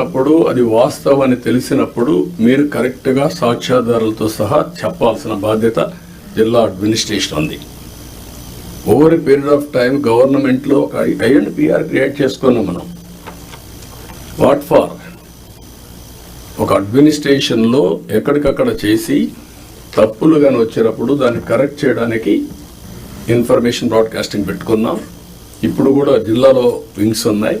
అప్పుడు అది వాస్తవం అని తెలిసినప్పుడు మీరు కరెక్ట్గా సాక్ష్యాధారాలతో సహా చెప్పాల్సిన బాధ్యత జిల్లా అడ్మినిస్ట్రేషన్ ఉంది. ఓవర్ పీరియడ్ ఆఫ్ టైం గవర్నమెంట్లో ఒక ఐ అండ్ క్రియేట్ చేసుకున్నాం మనం. వాట్ ఫార్ ఒక అడ్మినిస్ట్రేషన్లో ఎక్కడికక్కడ చేసి తప్పులు కానీ వచ్చినప్పుడు దాన్ని కరెక్ట్ చేయడానికి ఇన్ఫర్మేషన్ బ్రాడ్కాస్టింగ్ పెట్టుకున్నాం. ఇప్పుడు కూడా జిల్లాలో వింగ్స్ ఉన్నాయి.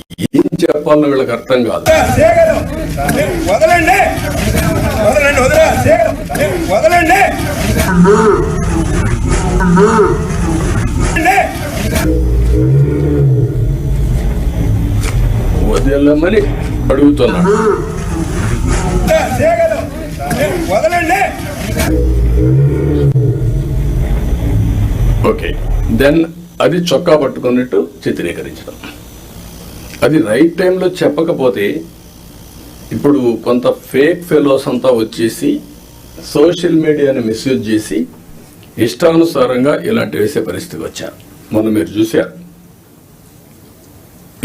ఏం చెప్పాలో వీళ్ళకి అర్థం కాదు. వదలండి. వదలండి వదలండి. వదిలమని చేయగలం వదలండి. ఓకే. దెన్ అది చొక్కా పట్టుకున్నట్టు చిత్రీకరించడం. అది రైట్ టైంలో చెప్పకపోతే ఇప్పుడు కొంత ఫేక్ ఫెలోస్ అంతా వచ్చేసి సోషల్ మీడియాని మిస్యూజ్ చేసి ఇష్టానుసారంగా ఇలాంటి వేసే పరిస్థితికి వచ్చారు. మొన్న మీరు చూశారు.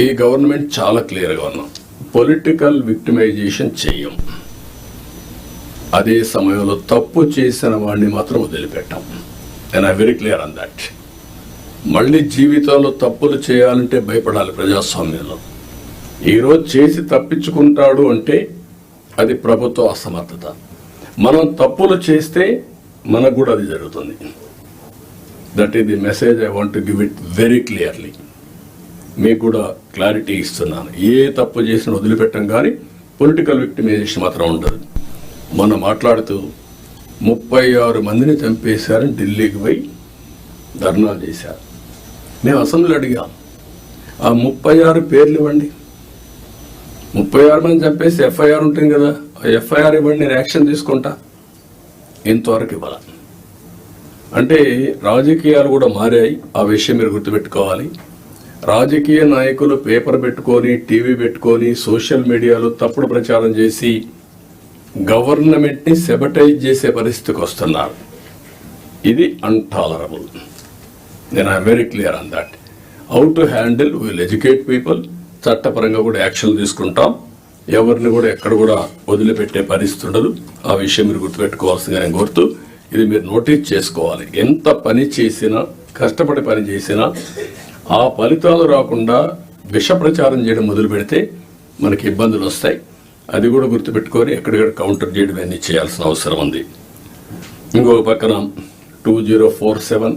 ఈ గవర్నమెంట్ చాలా క్లియర్గా ఉన్నాం. పొలిటికల్ విక్టిమైజేషన్ చెయ్యం అదే సమయంలో తప్పు చేసిన వాడిని మాత్రం వదిలిపెట్టాం. And I very clear on that మళ్ళీ జీవితంలో తప్పులు చేయాలంటే భయపడాలి ప్రజాస్వామ్యంలో. ఈరోజు చేసి తప్పించుకుంటాడు అంటే అది ప్రభుత్వ అసమర్థత. మనం తప్పులు చేస్తే మనకు కూడా అది జరుగుతుంది. దట్ ఈ the message I want give it very clearly మీకు కూడా క్లారిటీ ఇస్తున్నాను. ఏ తప్పు చేసినా వదిలిపెట్టం కానీ పొలిటికల్ విక్టిమైజేషన్ మాత్రం ఉండదు. మొన్న మాట్లాడుతూ ముప్పై ఆరు మందిని చంపేశారని ఢిల్లీకి పోయి ధర్నాలు చేశారు. మేము అసెంబ్లీ అడిగాం ఆ ముప్పై ఆరు పేర్లు ఇవ్వండి. ముప్పై ఆరు మంది చంపేసి ఎఫ్ఐఆర్ ఉంటుంది కదా ఆ ఎఫ్ఐఆర్ ఇవ్వండి నేను యాక్షన్ తీసుకుంటా. ఇంతవరకు ఇవ్వాల? అంటే రాజకీయాలు కూడా మారాయి ఆ విషయం మీరు గుర్తుపెట్టుకోవాలి. రాజకీయ నాయకులు పేపర్ పెట్టుకొని టీవీ పెట్టుకొని సోషల్ మీడియాలో తప్పుడు ప్రచారం చేసి గవర్నమెంట్ని సెబటైజ్ చేసే పరిస్థితికి వస్తున్నారు. ఇది అన్టాలరబుల్. నేను I very clear on that how to handle will educate people చట్టపరంగా కూడా యాక్షన్ తీసుకుంటాం. ఎవరిని కూడా ఎక్కడ కూడా వదిలిపెట్టే పరిస్థితి ఉండదు. ఆ విషయం మీరు గుర్తుపెట్టుకోవాల్సిందిగా నేను కోరుతూ ఇది మీరు నోటీస్ చేసుకోవాలి. ఎంత పని చేసినా కష్టపడి పని చేసినా ఆ ఫలితాలు రాకుండా విష ప్రచారం చేయడం మొదలు పెడితే మనకి ఇబ్బందులు వస్తాయి. అది కూడా గుర్తుపెట్టుకొని ఎక్కడికక్కడ కౌంటర్ చేయడం అన్నీ చేయాల్సిన అవసరం ఉంది. ఇంకొక పక్కన two zero four seven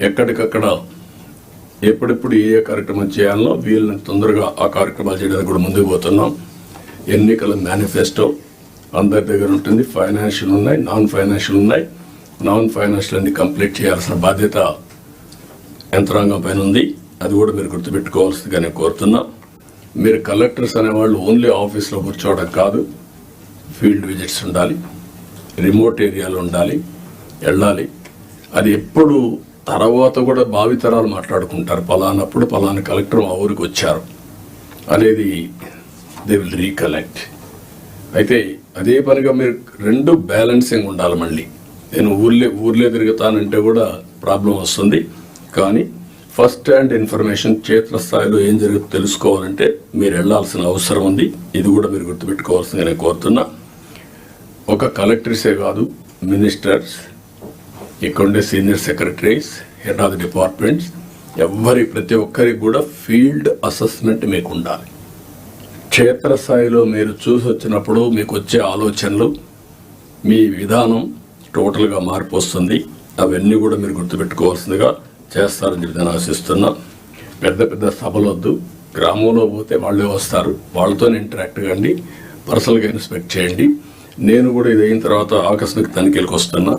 ఎక్కడికక్కడ ఎప్పుడెప్పుడు ఏ ఏ కార్యక్రమం చేయాలనో వీళ్ళని తొందరగా ఆ కార్యక్రమాలు చేయడానికి కూడా ముందుకు పోతున్నాం. ఎన్నికల మేనిఫెస్టో అందరి దగ్గర ఉంటుంది. ఫైనాన్షియల్ ఉన్నాయి నాన్ ఫైనాన్షియల్ ఉన్నాయి. నాన్ ఫైనాన్షియల్ అన్ని కంప్లీట్ చేయాల్సిన బాధ్యత యంత్రాంగం పైన ఉంది. అది కూడా మీరు గుర్తుపెట్టుకోవాల్సిందిగా నేను కోరుతున్నా. మీరు కలెక్టర్స్ అనేవాళ్ళు ఓన్లీ ఆఫీస్లో కూర్చోవడం కాదు. ఫీల్డ్ విజిట్స్ ఉండాలి. రిమోట్ ఏరియాలో ఉండాలి. వెళ్ళాలి. అది ఎప్పుడు తర్వాత కూడా భావితరాలు మాట్లాడుకుంటారు. పలానప్పుడు పలానా కలెక్టర్ మా ఊరికి వచ్చారు. అనేది దే విల్ రీకలెక్ట్ అయితే అదే పనిగా మీరు రెండు బ్యాలెన్సింగ్ ఉండాలి మళ్ళీ. నేను ఊర్లే ఊర్లే తిరుగుతానంటే కూడా ప్రాబ్లం వస్తుంది. కానీ ఫస్ట్ హ్యాండ్ ఇన్ఫర్మేషన్ క్షేత్రస్థాయిలో ఏం జరుగుతుందో తెలుసుకోవాలంటే మీరు వెళ్ళాల్సిన అవసరం ఉంది. ఇది కూడా మీరు గుర్తుపెట్టుకోవాల్సిందిగా నేను కోరుతున్నా. ఒక కలెక్టర్సే కాదు మినిస్టర్స్ ఇక్కడుండే senior secretaries head of the departments ఎవరి ప్రతి ఒక్కరికి కూడా ఫీల్డ్ అసెస్మెంట్ మీకు ఉండాలి. క్షేత్రస్థాయిలో మీరు చూసి వచ్చినప్పుడు మీకు వచ్చే ఆలోచనలు మీ విధానం టోటల్గా మార్పు వస్తుంది. అవన్నీ కూడా మీరు గుర్తుపెట్టుకోవాల్సిందిగా చేస్తారని చెప్పి నేను ఆశిస్తున్నా. పెద్ద పెద్ద సభలు వద్దు. గ్రామంలో పోతే వాళ్ళే వస్తారు. వాళ్ళతోనే ఇంటరాక్ట్ కండి. పర్సనల్గా ఇన్స్పెక్ట్ చేయండి. నేను కూడా ఇది అయిన తర్వాత ఆకస్మిక తనిఖీలకు వస్తున్నా.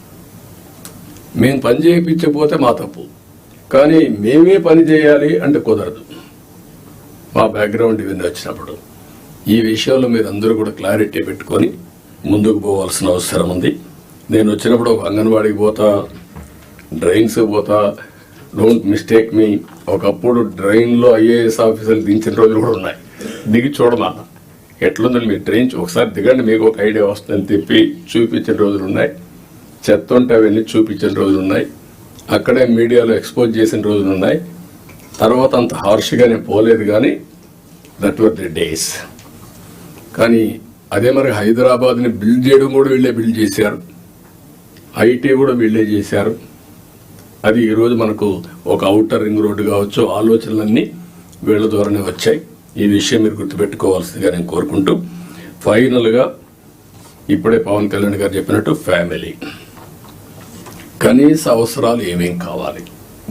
మేము పని చేయించకపోతే మా తప్పు. కానీ మేమే పని చేయాలి అంటే కుదరదు. మా బ్యాక్గ్రౌండ్ ఇవన్నీ వచ్చినప్పుడు. ఈ విషయంలో మీరు అందరూ కూడా క్లారిటీ పెట్టుకొని ముందుకు పోవాల్సిన అవసరం ఉంది. నేను వచ్చినప్పుడు ఒక అంగన్వాడికి పోతా డ్రైన్స్ పోతా. డోంట్ మిస్టేక్ మీ ఒకప్పుడు డ్రైన్లో ఐఏఎస్ ఆఫీసర్లు దించిన రోజులు కూడా ఉన్నాయి. దిగి చూడమా? ఎట్లుందని మీరు ట్రైన్ ఒకసారి దిగండి మీకు ఒక ఐడియా వస్తుందని తిప్పి చూపించిన రోజులు ఉన్నాయి. చెత్త ఉంటే అవన్నీ చూపించిన రోజులు ఉన్నాయి అక్కడే మీడియాలో ఎక్స్పోజ్ చేసిన రోజులున్నాయి. తర్వాత అంత హార్ష్గా నేను పోలేదు కానీ దట్ వర్ ది డేస్ కానీ అదే మరి హైదరాబాద్ని బిల్డ్ చేయడం కూడా వీళ్ళే బిల్డ్ చేశారు. ఐటీ కూడా వీళ్ళే చేశారు. అది ఈరోజు మనకు ఒక అవుటర్ రింగ్ రోడ్డు కావచ్చు ఆలోచనలన్నీ వీళ్ళ ద్వారానే వచ్చాయి. ఈ విషయం మీరు గుర్తుపెట్టుకోవాల్సిందిగా నేను కోరుకుంటూ ఫైనల్గా ఇప్పుడే పవన్ కళ్యాణ్ గారు చెప్పినట్టు ఫ్యామిలీ కనీస అవసరాలు ఏమేం కావాలి?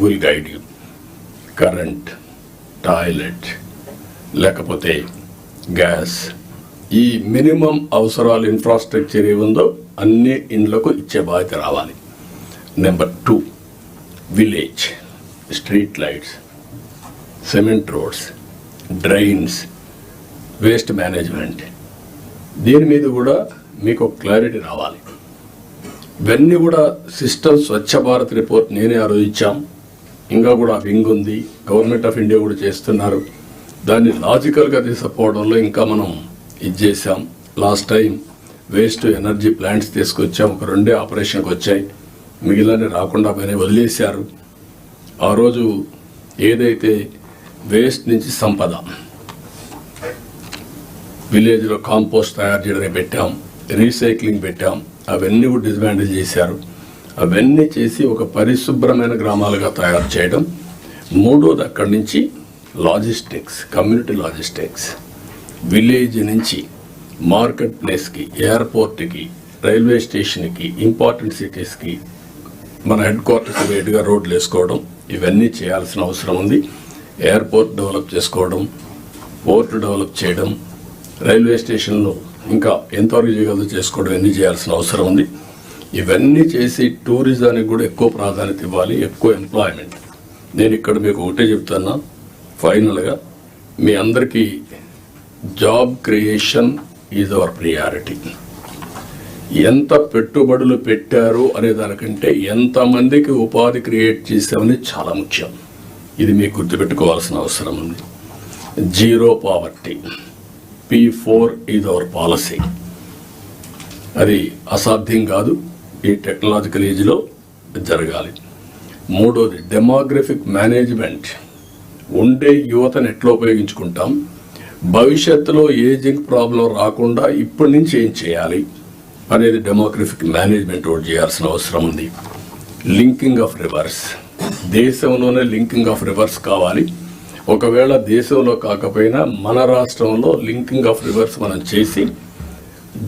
Will guide you current toilet లేకపోతే గ్యాస్ ఈ మినిమం అవసరాలు ఇన్ఫ్రాస్ట్రక్చర్ ఏముందో అన్ని ఇండ్లకు ఇచ్చే బాధ్యత రావాలి. Number two village street lights cement roads drains waste management దీని మీద కూడా మీకు క్లారిటీ రావాలి. ఇవన్నీ కూడా సిస్టమ్ స్వచ్ఛ భారత్ రిపోర్ట్ నేనే ఆ రోజు ఇచ్చాం ఇంకా కూడా వింగ్ ఉంది. గవర్నమెంట్ ఆఫ్ ఇండియా కూడా చేస్తున్నారు. దాన్ని లాజికల్గా తీసుకుపోవడంలో ఇంకా మనం ఇది చేసాం last time waste energy plants తీసుకొచ్చాం. ఒక రెండే ఆపరేషన్కి వచ్చాయి. మిగిలిన రాకుండా పైన వదిలేశారు. ఆ రోజు ఏదైతే వేస్ట్ నుంచి సంపద విలేజ్లో కాంపోస్ట్ తయారు చేయడానికి పెట్టాం. రీసైక్లింగ్ పెట్టాం. అవన్నీ కూడా డిస్మాండిల్ చేశారు. అవన్నీ చేసి ఒక పరిశుభ్రమైన గ్రామాలుగా తయారు చేయడం. మూడోది అక్కడి నుంచి లాజిస్టిక్స్ కమ్యూనిటీ లాజిస్టిక్స్. విలేజ్ నుంచి మార్కెట్ ప్లేస్కి ఎయిర్పోర్ట్కి రైల్వే స్టేషన్కి ఇంపార్టెంట్ సిటీస్కి మన హెడ్ క్వార్టర్కి వేటుగా రోడ్లు వేసుకోవడం. ఇవన్నీ చేయాల్సిన అవసరం ఉంది. ఎయిర్పోర్ట్ డెవలప్ చేసుకోవడం పోర్ట్ డెవలప్ చేయడం రైల్వే స్టేషన్లో ఇంకా ఎంతవరకు చేయగలదో చేసుకోవడం ఎన్ని చేయాల్సిన అవసరం ఉంది. ఇవన్నీ చేసి టూరిజానికి కూడా ఎక్కువ ప్రాధాన్యత ఇవ్వాలి ఎక్కువ ఎంప్లాయ్మెంట్ నేను ఇక్కడ మీకు ఒకటే చెప్తున్నా ఫైనల్గా మీ అందరికీ job creation is our priority. ఎంత పెట్టుబడులు పెట్టారు అనే దానికంటే ఎంతమందికి ఉపాధి క్రియేట్ చేసామని చాలా ముఖ్యం. ఇది మీకు గుర్తుపెట్టుకోవాల్సిన అవసరం ఉంది. Zero poverty. P four is our policy అది అసాధ్యం కాదు. ఈ టెక్నాలజికల్ ఏజ్లో జరగాలి. మూడోది డెమోగ్రఫిక్ మేనేజ్మెంట్ ఉండే యువతను ఎట్లా ఉపయోగించుకుంటాం? భవిష్యత్తులో ఏజింగ్ ప్రాబ్లం రాకుండా ఇప్పటి నుంచి ఏం చేయాలి? అనేది డెమోగ్రఫిక్ మేనేజ్మెంట్ ఒకటి చేయాల్సిన అవసరం ఉంది. లింకింగ్ ఆఫ్ రివర్స్ దేశంలోనే లింకింగ్ ఆఫ్ రివర్స్ కావాలి. ఒకవేళ దేశంలో కాకపోయినా మన రాష్ట్రంలో లింకింగ్ ఆఫ్ రివర్స్ మనం చేసి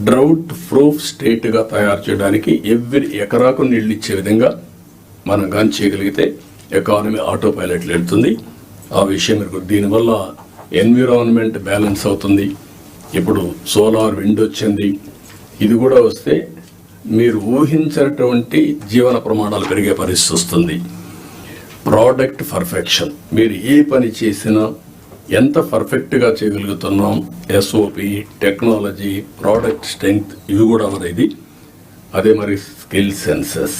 డ్రౌట్ ప్రూఫ్ స్టేట్గా తయారు చేయడానికి ఎవ్రీ ఎకరాకు నీళ్ళు ఇచ్చే విధంగా మనం కానీ చేయగలిగితే ఎకానమీ ఆటో పైలట్లు వెళ్తుంది ఆ విషయం మీకు దీనివల్ల ఎన్విరాన్మెంట్ బ్యాలెన్స్ అవుతుంది. ఇప్పుడు సోలార్ విండ్ వచ్చింది. ఇది కూడా వస్తే మీరు ఊహించినటువంటి జీవన ప్రమాణాలు పెరిగే పరిస్థితి వస్తుంది. ప్రోడక్ట్ పర్ఫెక్షన్ మీరు ఏ పని చేసినా ఎంత పర్ఫెక్ట్గా చేయగలుగుతున్నాం ఎస్ఓపి టెక్నాలజీ ప్రోడక్ట్ స్ట్రెంగ్త్ ఇవి కూడా మరి ఇది. అదే మరి స్కిల్ సెన్సెస్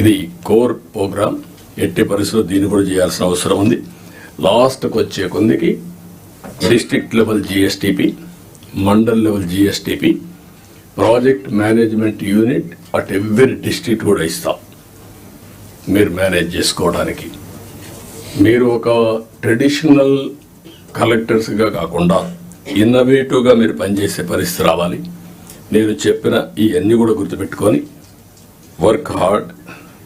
ఇది కోర్ ప్రోగ్రామ్ ఎట్టి పరిస్థితుల్లో దీన్ని కూడా చేయాల్సిన అవసరం ఉంది. లాస్ట్కి వచ్చే కొందికి district level GSDP mandal level GSDP project management unit at every district కూడా ఇస్తాం. మీరు మేనేజ్ చేసుకోవడానికి. మీరు ఒక ట్రెడిషనల్ కలెక్టర్స్గా కాకుండా ఇన్నోవేటివ్గా మీరు పనిచేసే పరిస్థితి రావాలి. నేను చెప్పిన ఇవన్నీ కూడా గుర్తుపెట్టుకొని work hard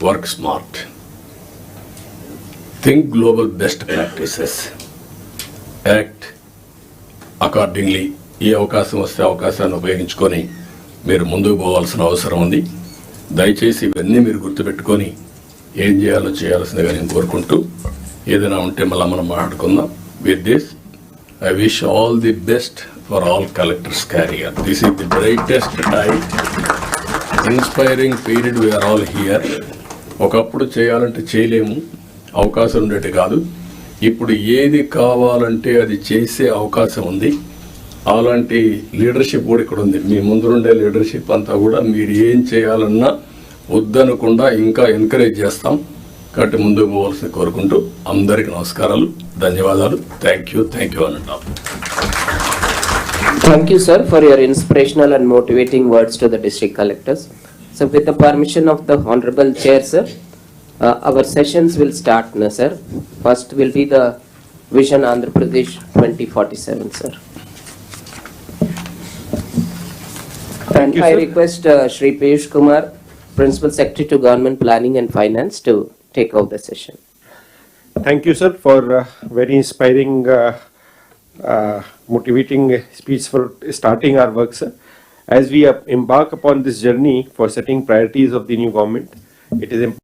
work smart. Think global best practices. Act accordingly ఈ అవకాశం వస్తే అవకాశాన్ని ఉపయోగించుకొని మీరు ముందుకు పోవాల్సిన అవసరం ఉంది. దయచేసి ఇవన్నీ మీరు గుర్తుపెట్టుకొని ఏం చేయాలో చేయాల్సిందిగా నేను కోరుకుంటూ ఏదైనా ఉంటే మళ్ళీ మనం మాట్లాడుకుందాం. With this I wish all the best for all collectors career this is the brightest time inspiring period we're all here ఒకప్పుడు చేయాలంటే చేయలేము. అవకాశం ఉండేటి కాదు. ఇప్పుడు ఏది కావాలంటే అది చేసే అవకాశం ఉంది. అలాంటి లీడర్షిప్ కూడా ఇక్కడ ఉంది. మీ ముందుండే లీడర్షిప్ అంతా కూడా మీరు ఏం చేయాలన్నా వద్దనకుండా ఇంకా ఎంకరేజ్ చేస్తాం. కాబట్టి ముందు పోవాల్సి కోరుకుంటూ అందరికి నమస్కారాలు ధన్యవాదాలు. థ్యాంక్ యూ థ్యాంక్ యూ అంటాం thank you sir for your inspirational and motivating words to the district collectors so with the permission of the honourable chair sir our sessions will start నా sir first will be the vision Andhra Pradesh twenty forty seven sir and I request Shri Piyush Kumar Principal Secretary to Government Planning and Finance to take over the session. Thank you, sir, for uh, very inspiring, uh, uh, motivating speech for starting our work, sir. As we embark upon this journey for setting priorities of the new government, it is important